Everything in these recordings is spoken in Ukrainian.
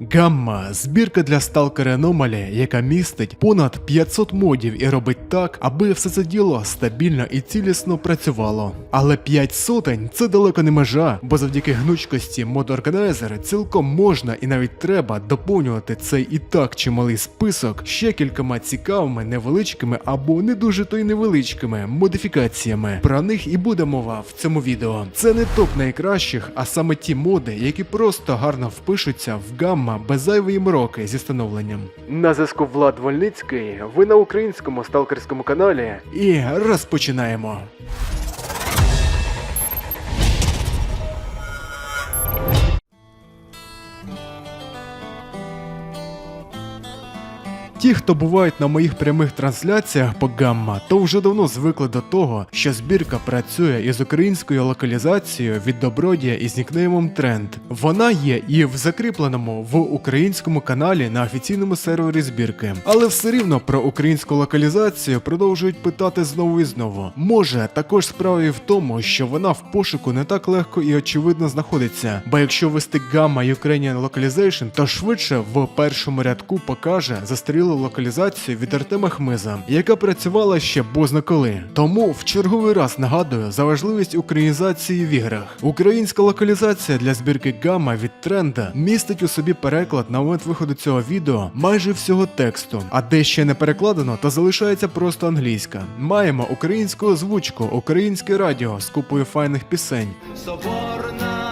Гамма збірка для Stalker Anomaly, яка містить понад 500 модів і робить так, аби все це діло стабільно і цілісно працювало. Але 5 сотень це далеко не межа, бо завдяки гнучкості Mod Organizer цілком можна і навіть треба доповнювати цей і так чималий список ще кількома цікавими, невеличкими або не дуже то й невеличкими модифікаціями. Про них і буде мова в цьому відео. Це не топ найкращих, а саме ті моди, які просто гарно впишуться в гамма без зайвої мороки зі становленням. На зв'язку Влад Вольницький, ви на українському сталкерському каналі і розпочинаємо. Ті, хто бувають на моїх прямих трансляціях по гамма, то вже давно звикли до того, що збірка працює із українською локалізацією від добродія із нікнеймом Тренд. Вона є і в закріпленому в українському каналі на офіційному сервері збірки. Але все рівно про українську локалізацію продовжують питати знову і знову. Може, також справа і в тому, що вона в пошуку не так легко і очевидно знаходиться. Бо якщо ввести Gamma Ukrainian Localization, то швидше в першому рядку покаже застарілу локалізацію від Артема Хмиза, яка працювала ще бозна коли. Тому в черговий раз нагадую за важливість українізації в іграх. Українська локалізація для збірки Gamma від тренда містить у собі переклад на момент виходу цього відео майже всього тексту, а де ще не перекладено, то залишається просто англійська. Маємо українську озвучку, українське радіо з купою файних пісень. Соборна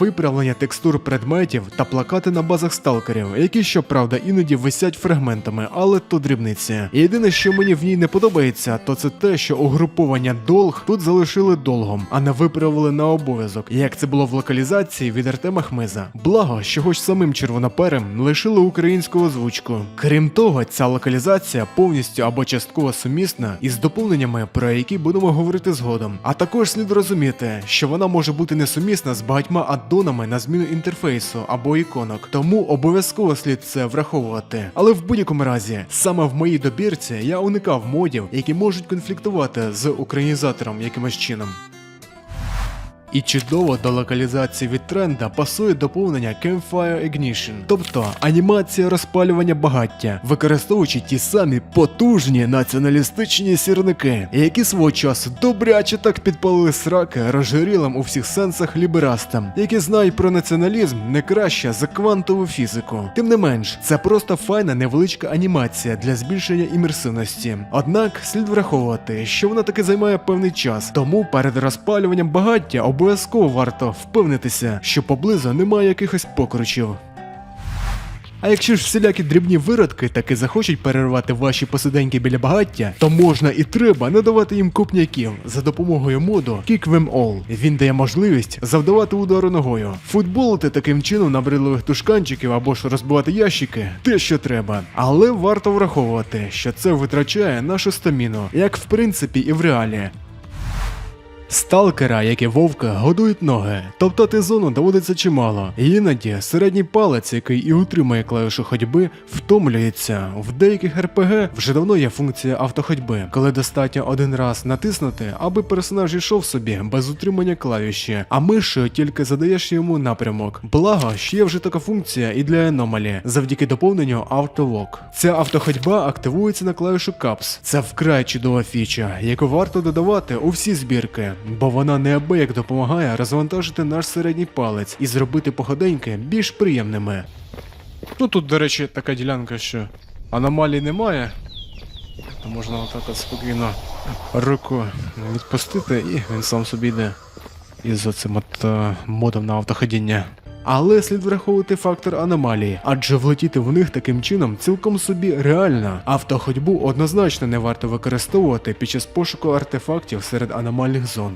виправлення текстур предметів та плакати на базах сталкерів, які щоправда іноді висять фрагментами, але то дрібниці. Єдине, що мені в ній не подобається, то це те, що угруповання долг тут залишили долгом, а не виправили на обов'язок, як це було в локалізації від Артема Хмиза. Благо, що хоч самим червоноперем лишили українську озвучку. Крім того, ця локалізація повністю або частково сумісна із доповненнями, про які будемо говорити згодом. А також слід розуміти, що вона може бути несумісна з багатьма аддонами на зміну інтерфейсу або іконок, тому обов'язково слід це враховувати. Але в будь-якому разі, саме в моїй добірці я уникав модів, які можуть конфліктувати з українізатором якимось чином. І чудово до локалізації від тренда пасує доповнення Campfire Ignition, тобто анімація розпалювання багаття, використовуючи ті самі потужні націоналістичні сірники, які свого часу добряче так підпалили сраки розжирілим у всіх сенсах ліберастам, які знають про націоналізм не краще за квантову фізику. Тим не менш, це просто файна невеличка анімація для збільшення імерсивності. Однак слід враховувати, що вона таки займає певний час, тому перед розпалюванням багаття обов'язково варто впевнитися, що поблизу немає якихось покручів. А якщо ж всілякі дрібні виродки таки захочуть перервати ваші посиденьки біля багаття, то можна і треба надавати їм купняків за допомогою моду Kick Them All. Він дає можливість завдавати удару ногою, футболити таким чином набридливих тушканчиків або ж розбивати ящики, те, що треба. Але варто враховувати, що це витрачає нашу стаміну, як в принципі і в реалі. Сталкера, як і вовка, годують ноги, топтати зону доводиться чимало. Іноді середній палець, який і утримує клавішу ходьби, втомлюється. В деяких РПГ вже давно є функція автоходьби, коли достатньо один раз натиснути, аби персонаж йшов собі без утримання клавіші, а мишею тільки задаєш йому напрямок. Благо, що є вже така функція і для аномалі, завдяки доповненню автовок. Ця автоходьба активується на клавішу Caps. Це вкрай чудова фіча, яку варто додавати у всі збірки, бо вона неабияк допомагає розвантажити наш середній палець і зробити походеньки більш приємними. Ну тут, до речі, така ділянка, що аномалій немає. То можна отак от спокійно руку відпустити і він сам собі йде із оцим от е, модом на автоходіння. Але слід враховувати фактор аномалії, адже влетіти в них таким чином цілком собі реально. Автоходьбу однозначно не варто використовувати під час пошуку артефактів серед аномальних зон.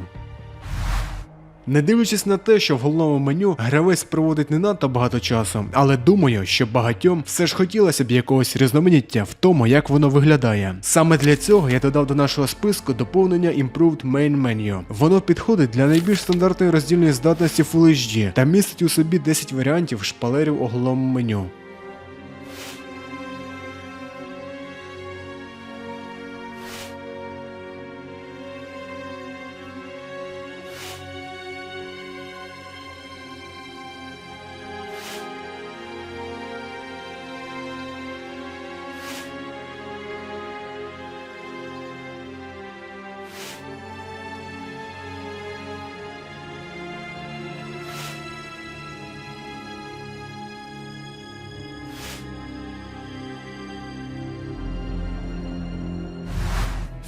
Не дивлячись на те, що в головному меню гравець проводить не надто багато часу, але думаю, що багатьом все ж хотілося б якогось різноманіття в тому, як воно виглядає. Саме для цього я додав до нашого списку доповнення Improved Main Menu. Воно підходить для найбільш стандартної роздільної здатності Full HD та містить у собі 10 варіантів шпалерів у головному меню.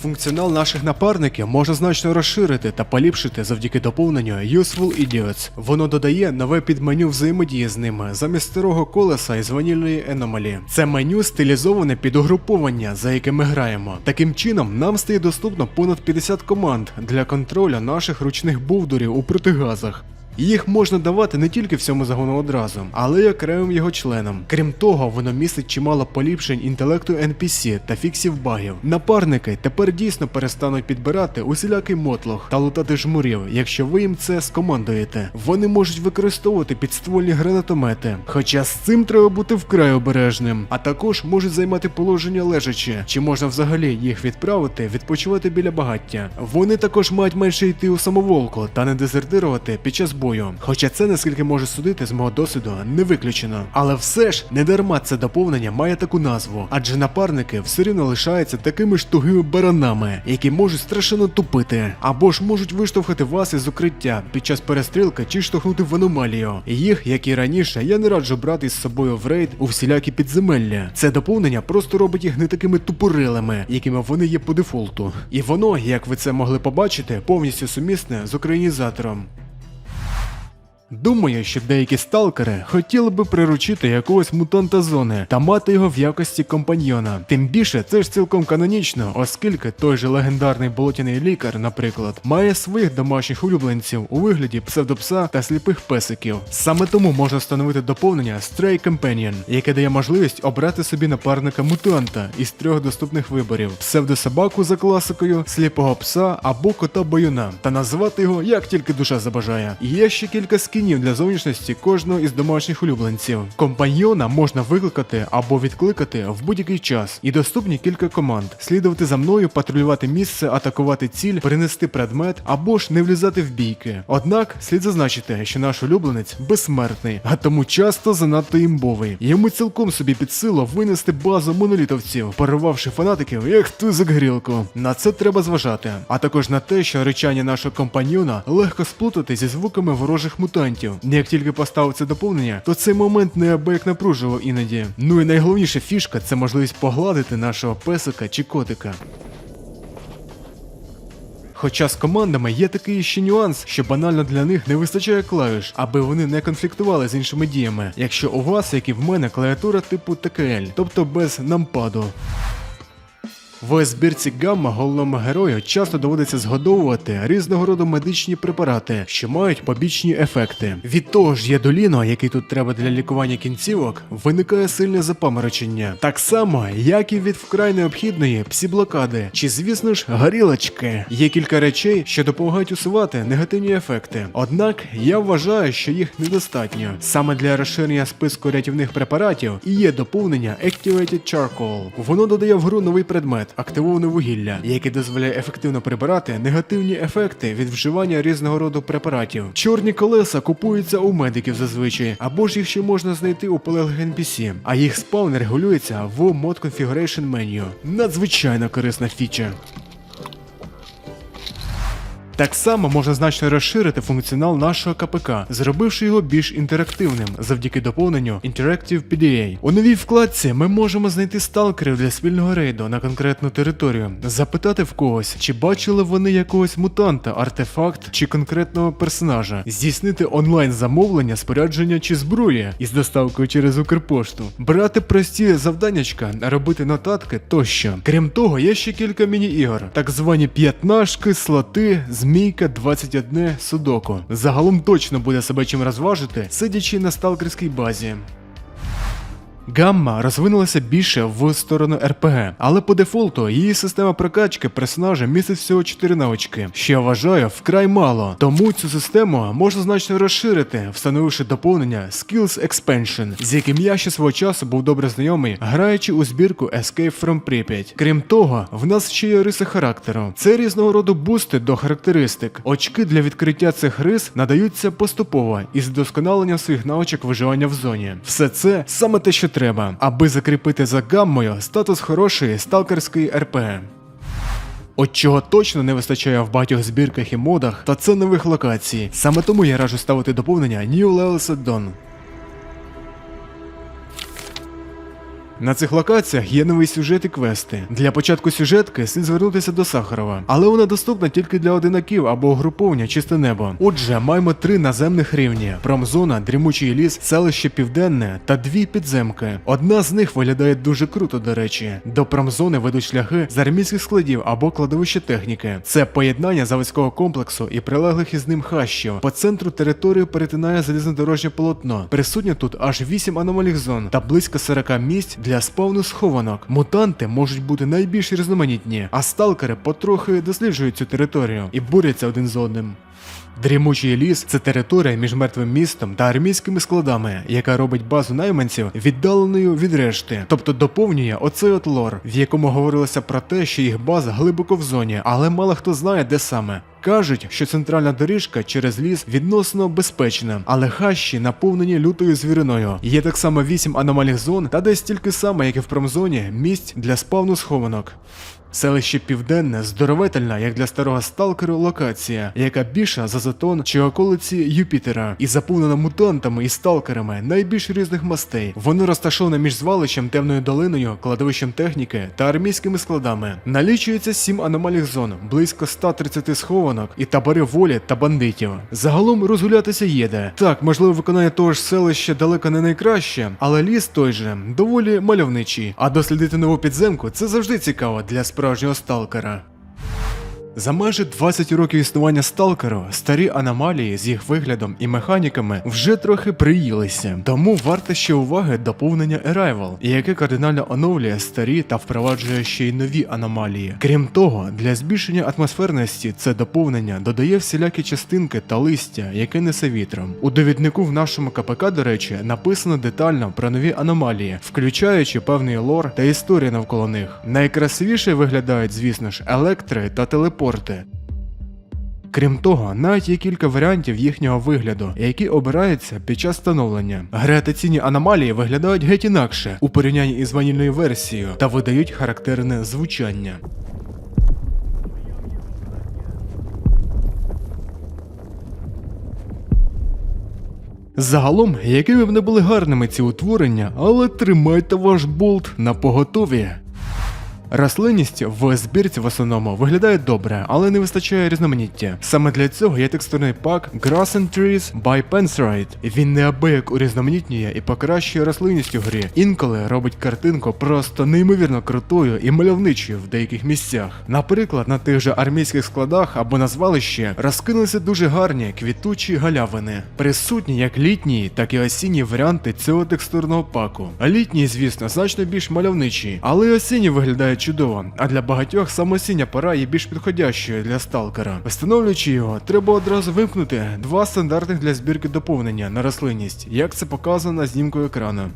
Функціонал наших напарників можна значно розширити та поліпшити завдяки доповненню Useful Idiots. Воно додає нове підменю взаємодії з ними замість старого колеса із ванільної Anomaly. Це меню стилізоване під угруповання, за яке ми граємо. Таким чином, нам стає доступно понад 50 команд для контролю наших ручних бовдурів у протигазах. Їх можна давати не тільки всьому загону одразу, але й окремим його членам. Крім того, воно містить чимало поліпшень інтелекту NPC та фіксів багів. Напарники тепер дійсно перестануть підбирати усілякий мотлох та лутати жмурів, якщо ви їм це скомандуєте. Вони можуть використовувати підствольні гранатомети, хоча з цим треба бути вкрай обережним, а також можуть займати положення лежачи, чи можна взагалі їх відправити відпочивати біля багаття. Вони також мають менше йти у самоволку та не дезертирувати під час бою. Хоча це, наскільки можу судити з мого досвіду, не виключено. Але все ж не дарма це доповнення має таку назву, адже напарники все рівно лишаються такими ж тугими баранами, які можуть страшенно тупити, або ж можуть виштовхати вас із укриття під час перестрілки чи штовхнути в аномалію. Їх, як і раніше, я не раджу брати із собою в рейд у всілякі підземелля. Це доповнення просто робить їх не такими тупорилими, якими вони є по дефолту. І воно, як ви це могли побачити, повністю сумісне з українізатором. Думаю, що деякі сталкери хотіли би приручити якогось мутанта зони та мати його в якості компаньйона. Тим більше це ж цілком канонічно, оскільки той же легендарний болотяний лікар, наприклад, має своїх домашніх улюбленців у вигляді псевдопса та сліпих песиків. Саме тому можна встановити доповнення Stray Companion, яке дає можливість обрати собі напарника мутанта із трьох доступних виборів: псевдособаку за класикою, сліпого пса або кота боюна, та назвати його як тільки душа забажає. Є ще кілька скінів для зовнішності кожного із домашніх улюбленців. Компаньйона можна викликати або відкликати в будь-який час, і доступні кілька команд: слідувати за мною, патрулювати місце, атакувати ціль, перенести предмет або ж не влізати в бійки. Однак слід зазначити, що наш улюбленець безсмертний, а тому часто занадто імбовий. Йому цілком собі під силу винести базу монолітовців, порвавши фанатиків як тузик грілку. На це треба зважати, а також на те, що речання нашого компаньйона легко сплутати зі звуками ворожих мутантів. Як тільки поставив це доповнення, то цей момент неабияк напружував іноді. Ну і найголовніша фішка це можливість погладити нашого песика чи котика. Хоча з командами є такий ще нюанс, що банально для них не вистачає клавіш, аби вони не конфліктували з іншими діями, якщо у вас, як і в мене, клавіатура типу TKL, тобто без нампаду. В збірці Гамма головному герою часто доводиться згодовувати різного роду медичні препарати, що мають побічні ефекти. Від того ж єдоліно, який тут треба для лікування кінцівок, виникає сильне запаморочення. Так само, як і від вкрай необхідної псіблокади, чи, звісно ж, горілочки. Є кілька речей, що допомагають усувати негативні ефекти. Однак я вважаю, що їх недостатньо. Саме для розширення списку рятівних препаратів і є доповнення Activated Charcoal. Воно додає в гру новий предмет активоване вугілля, яке дозволяє ефективно прибирати негативні ефекти від вживання різного роду препаратів. Чорні колеса купуються у медиків зазвичай, або ж їх ще можна знайти у полеглих NPC, а їх спаун регулюється в Mod Configuration Menu. Надзвичайно корисна фіча. Так само можна значно розширити функціонал нашого КПК, зробивши його більш інтерактивним завдяки доповненню Interactive PDA. У новій вкладці ми можемо знайти сталкерів для спільного рейду на конкретну територію, запитати в когось, чи бачили вони якогось мутанта, артефакт чи конкретного персонажа, здійснити онлайн замовлення, спорядження чи зброї із доставкою через Укрпошту, брати прості завданнячка, робити нотатки тощо. Крім того, є ще кілька міні-ігор, так звані п'ятнашки, слоти, змійка 21 судоку. Загалом точно буде себе чим розважити, сидячи на сталкерській базі. Гамма розвинулася більше в сторону РПГ, але по дефолту її система прокачки персонажа містить всього 4 навички, що я вважаю вкрай мало. Тому цю систему можна значно розширити, встановивши доповнення Skills Expansion, з яким я ще свого часу був добре знайомий, граючи у збірку Escape from Pripyat. Крім того, в нас ще є риси характеру. Це різного роду бусти до характеристик. Очки для відкриття цих рис надаються поступово із вдосконаленням своїх навичок виживання в зоні. Все це саме те, що треба, аби закріпити за гаммою статус хорошої сталкерської РП. От чого точно не вистачає в багатьох збірках і модах, та це нових локацій. Саме тому я раджу ставити доповнення New Levels at Dawn. На цих локаціях є новий сюжет і квести. Для початку сюжетки слід звернутися до Сахарова, але вона доступна тільки для одинаків або угруповання чисте небо. Отже, маємо три наземних рівні: промзона, дрімучий ліс, селище Південне та дві підземки. Одна з них виглядає дуже круто, до речі. До промзони ведуть шляхи з армійських складів або кладовище техніки. Це поєднання заводського комплексу і прилеглих із ним хащів. По центру територію перетинає залізнодорожнє полотно. Присутньо тут аж 8 аномальних зон та близько 40 місць для спавну схованок. Мутанти можуть бути найбільш різноманітні, а сталкери потрохи досліджують цю територію і борються один з одним. Дрімучий ліс це територія між мертвим містом та армійськими складами, яка робить базу найманців віддаленою від решти, тобто доповнює оцей от лор, в якому говорилося про те, що їх база глибоко в зоні, але мало хто знає, де саме. Кажуть, що центральна доріжка через ліс відносно безпечна, але хащі наповнені лютою звіриною. Є так само вісім аномальних зон та десь стільки само, як і в промзоні, місць для спавну схованок. Селище Південне здоровительна, як для старого сталкеру, локація, яка більша за затон чи околиці Юпітера, і заповнена мутантами і сталкерами найбільш різних мастей. Воно розташоване між звалищем темною долиною, кладовищем техніки та армійськими складами. Налічується сім аномальних зон, близько 130 схованок і табори волі та бандитів. Загалом розгулятися є де. Так, можливо, виконання того ж селища далеко не найкраще, але ліс той же доволі мальовничий. А дослідити нову підземку це завжди цікаво для справжнього сталкера. За майже 20 років існування сталкеру старі аномалії з їх виглядом і механіками вже трохи приїлися. Тому варте ще уваги доповнення Arrival, яке кардинально оновлює старі та впроваджує ще й нові аномалії. Крім того, для збільшення атмосферності це доповнення додає всілякі частинки та листя, яке несе вітром. У довіднику в нашому КПК, до речі, написано детально про нові аномалії, включаючи певний лор та історію навколо них. Найкрасивіше виглядають, звісно ж, електри та телепорти. Крім того, навіть є кілька варіантів їхнього вигляду, які обираються під час встановлення. Гравітаційні аномалії виглядають геть інакше у порівнянні із ванільною версією та видають характерне звучання. Загалом, якими б не були гарними ці утворення, але тримайте ваш болт на поготові. Рослинність в збірці в основному виглядає добре, але не вистачає різноманіття. Саме для цього є текстурний пак Grass and Trees by Pensrite. Він неабияк урізноманітнює і покращує рослинність у грі. Інколи робить картинку просто неймовірно крутою і мальовничою в деяких місцях. Наприклад, на тих же армійських складах або на звалищі розкинулися дуже гарні квітучі галявини, присутні як літні, так і осінні варіанти цього текстурного паку. Літній, звісно, значно більш мальовничий, але й осінні виглядає чудово. А для багатьох саме осіння пора є більш підходящою для сталкера. Встановлюючи його, треба одразу вимкнути два стандартних для збірки доповнення на рослинність, як це показано на знімку екрану.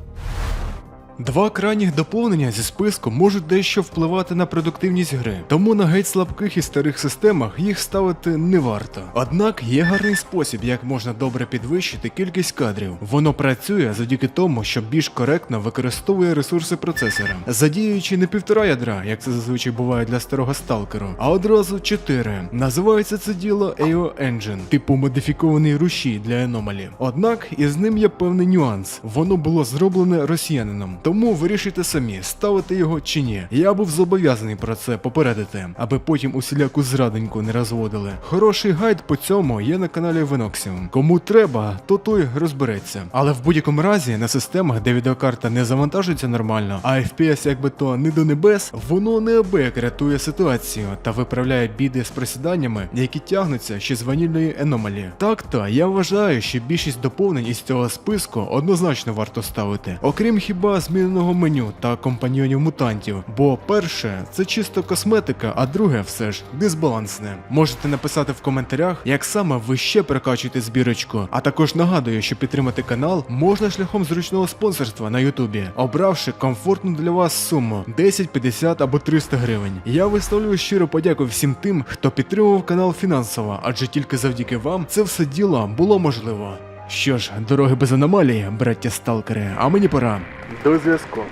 Два крайніх доповнення зі списку можуть дещо впливати на продуктивність гри, тому на геть слабких і старих системах їх ставити не варто. Однак є гарний спосіб, як можна добре підвищити кількість кадрів. Воно працює завдяки тому, що більш коректно використовує ресурси процесора, задіюючи не півтора ядра, як це зазвичай буває для старого сталкеру, а одразу чотири. Називається це діло AO Engine, типу модифікований рушій для аномалі. Однак із ним є певний нюанс. Воно було зроблене росіянином. Тому вирішуйте самі, ставити його чи ні. Я був зобов'язаний про це попередити, аби потім усіляку зрадоньку не розводили. Хороший гайд по цьому є на каналі Venoxium. Кому треба, то той розбереться. Але в будь-якому разі на системах, де відеокарта не завантажується нормально, а FPS якби то не до небес, воно неабияк рятує ситуацію та виправляє біди з просіданнями, які тягнуться ще з ванільної еномалі. Так то я вважаю, що більшість доповнень із цього списку однозначно варто ставити, окрім хіба зміненого меню та компаньйонів мутантів. Бо перше це чисто косметика, а друге все ж дисбалансне. Можете написати в коментарях, як саме ви ще прокачуєте збірочку. А також нагадую, що підтримати канал можна шляхом зручного спонсорства на Ютубі, обравши комфортну для вас суму 10, 50 або 300 гривень. Я висловлюю щиро подяку всім тим, хто підтримував канал фінансово, адже тільки завдяки вам це все діло було можливо. Що ж, дороги без аномалії, браття сталкери, а мені пора. До зв'язку.